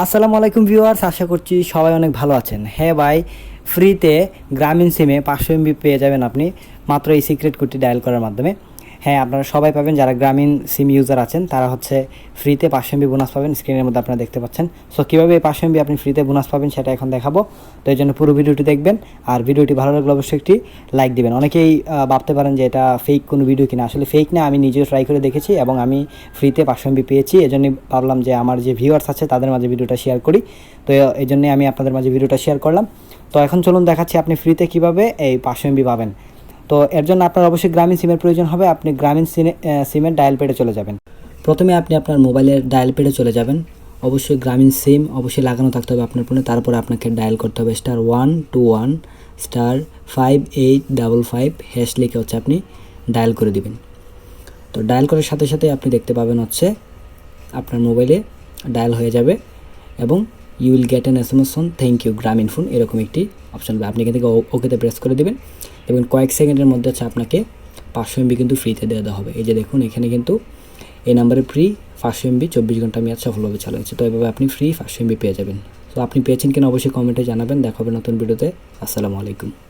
আসসালামু আলাইকুম ভিউয়ার্স, আশা করছি সবাই অনেক ভালো আছেন। হ্যাঁ ভাই ফ্রিতে গ্রামীণ সিমে পাঁচশো এমবি পেয়ে যাবেন আপনি, মাত্র এই সিক্রেট কোডটি ডায়াল করার মাধ্যমে। হ্যাঁ আপনারা সবাই পাবেন, যারা গ্রামীণ সিম ইউজার আছেন, তারা হচ্ছে ফ্রিতে পাঁচশো এমবি বোনাস পাবেন স্ক্রিনের মধ্যে আপনারা দেখতে পাচ্ছেন। সো কীভাবে এই পাঁচশো এমবি আপনি ফ্রিতে বোনাস পাবেন সেটা এখন দেখাবো। তো এই জন্য পুরো ভিডিওটি দেখবেন, আর ভিডিওটি ভালো লাগলে অবশ্যই একটি লাইক দিবেন। অনেকেই ভাবতে পারেন যে এটা ফেক কোনো ভিডিও কিনা। আসলে ফেক না, আমি নিজেও ট্রাই করে দেখেছি এবং আমি ফ্রিতে পাঁচশো এমবি পেয়েছি। এই জন্যই ভাবলাম যে আমার যে ভিউয়ার্স আছে, তাদের মাঝে ভিডিওটা শেয়ার করি। তো এই জন্যই আমি আপনাদের মাঝে ভিডিওটা শেয়ার করলাম। তো এখন চলুন দেখাচ্ছি আপনি ফ্রিতে কীভাবে এই পাঁচশো এমবি পাবেন। তো এর জন্য আপনার অবশ্যই গ্রামীণ সিমের প্রয়োজন হবে। আপনি গ্রামীণ আহ, সিমের ডায়াল পেডে চলে যাবেন। প্রথমে আপনি আপনার মোবাইলের ডায়াল পেডে চলে যাবেন। অবশ্যই গ্রামীণ সিম অবশ্যই লাগানো থাকতে হবে আপনার ফোনে তারপরে আপনাকে ডায়াল করতে হবে star one two one star five eight double five hash লিখে হচ্ছে আপনি ডায়াল করে দিবেন। তো ডায়াল করার সাথে সাথে আপনি দেখতে পাবেন হচ্ছে আপনার মোবাইলে ডায়াল হয়ে যাবে এবং you will get an S M S on thank you Grameenphone এরকম একটি অপশন আপনি এখান থেকে ওকেতে প্রেস করে দেবেন। এবং কয়েক সেকেন্ডের মধ্যে হচ্ছে আপনাকে পাঁচশো এমবি কিন্তু ফ্রিতে দেওয়া দেওয়া হবে। এই যে দেখুন, এখানে কিন্তু এই নাম্বারে ফ্রি পাঁচশো এমবি চব্বিশ ঘণ্টা মেয়াদ সফলভাবে চালু হয়েছে তো এভাবে আপনি ফ্রি পাঁচশো এমবি পেয়ে যাবেন। তো আপনি পেয়েছেন কিনা অবশ্যই কমেন্টে জানাবেন। দেখা হবে নতুন ভিডিওতে আসসালামু আলাইকুম।